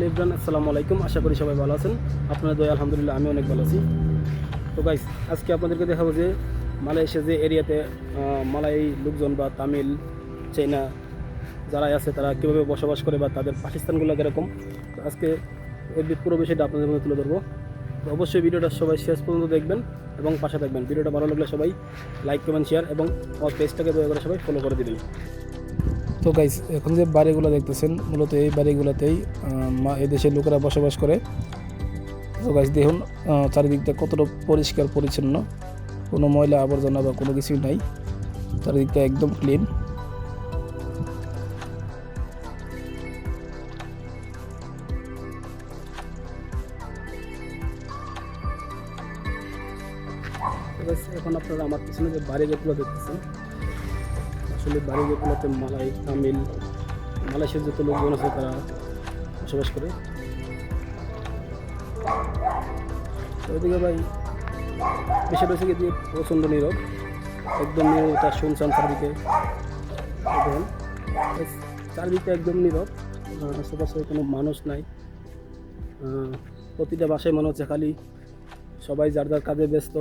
লেবরান আসসালামু আলাইকুম। আশা করি সবাই ভালো আছেন। আপনারা দয়া, আলহামদুলিল্লাহ আমি অনেক ভালো আছি। তো গাইস আজকে আপনাদেরকে দেখাবো যে মালয়েশিয়া যে এরিয়াতে মালাই লোকজন বা তামিল, চাইনা যারা আছে, তারা কীভাবে বসবাস করে বা তাদের পাকিস্তানগুলো কীরকম, তো আজকে এই পুরো বিষয়টা আপনাদের মধ্যে তুলে ধরবো। তো অবশ্যই ভিডিওটা সবাই শেষ পর্যন্ত দেখবেন এবং পাশে থাকবেন। ভিডিওটা ভালো লাগলে সবাই লাইক কমেন্ট শেয়ার এবং আমার পেজটাকে দয়া করে সবাই ফলো করে দিবেন। তো গাইস এখন যে বাড়িগুলো দেখতেছেন মূলত এই বাড়িগুলোতেই আহ, মা- এই দেশের লোকেরা বসবাস করে। তো গাইস দেখুন চারিদিকটা কতটা পরিষ্কার পরিচ্ছন্ন। কোনো ময়লা আবর্জনা বা কোনো কিছুই নাই। চারিদিকটা একদম ক্লিন এখন আপনারা আমার পিছনে যে বাড়ি যেগুলো দেখতেছেন আসলে বাড়ি যেগুলোতে মালাই তামিল, মালয়েশিয়ার যত লোকজন আছে তারা বসবাস করে। ওইদিকে ভাই, বিষয়টা হচ্ছে কি প্রচণ্ড নীরব, একদম নীরবতা শুনশান চারদিকে। চারদিকে একদম নীরব আশেপাশে কোনো মানুষ নাই। প্রতিটা বাসায় মনে হচ্ছে খালি সবাই যার যার কাজে ব্যস্ত।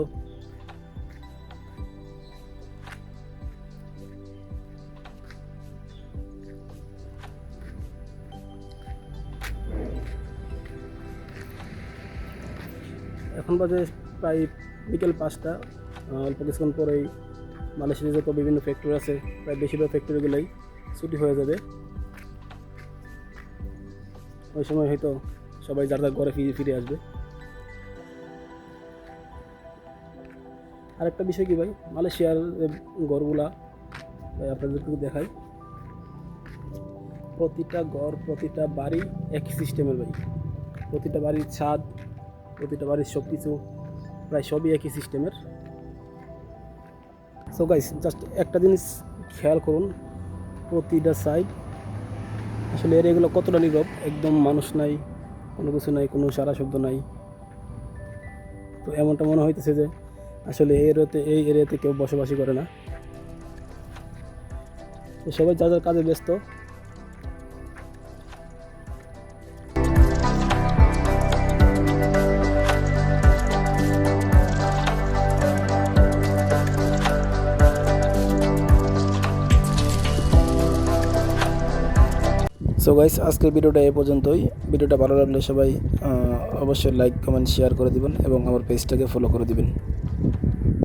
এখন বাজে প্রায় বিকেল পাঁচটা। অল্প কিছুক্ষণ পরেই মালয়েশিয়ার যত বিভিন্ন ফ্যাক্টরি আছে, প্রায় বেশিরভাগ ফ্যাক্টরিগুলোই ছুটি হয়ে যাবে। ওই সময় হয়তো সবাই যার যার ঘরে ফিরে ফিরে আসবে। আরেকটা বিষয় কি ভাই? মালয়েশিয়ার ঘরগুলা আপনাদেরকে দেখাই। প্রতিটা ঘর, প্রতিটা বাড়ি একই সিস্টেমের ভাই। প্রতিটা বাড়ির ছাদ প্রতিটা বাড়ির সব কিছু প্রায় সবই একই সিস্টেমের। সো গাইস জাস্ট একটা জিনিস খেয়াল করুন, প্রতিটা সাইড আসলে এর এগুলো কতটা নীরব? একদম মানুষ নাই, কোনো কিছু নাই, কোনো সারা শব্দ নাই। তো এমনটা মনে হইতেছে যে আসলে এরিয়াতে, এই এরিয়াতে কেউ বসবাসই করে না। সবাই যার যার কাজে ব্যস্ত সো গাইস আজকের ভিডিওটা এ পর্যন্তই। ভিডিওটা ভালো লাগলে সবাই অবশ্যই লাইক কমেন্ট শেয়ার করে দিবেন এবং আমার পেজটাকে ফলো করে দিবেন।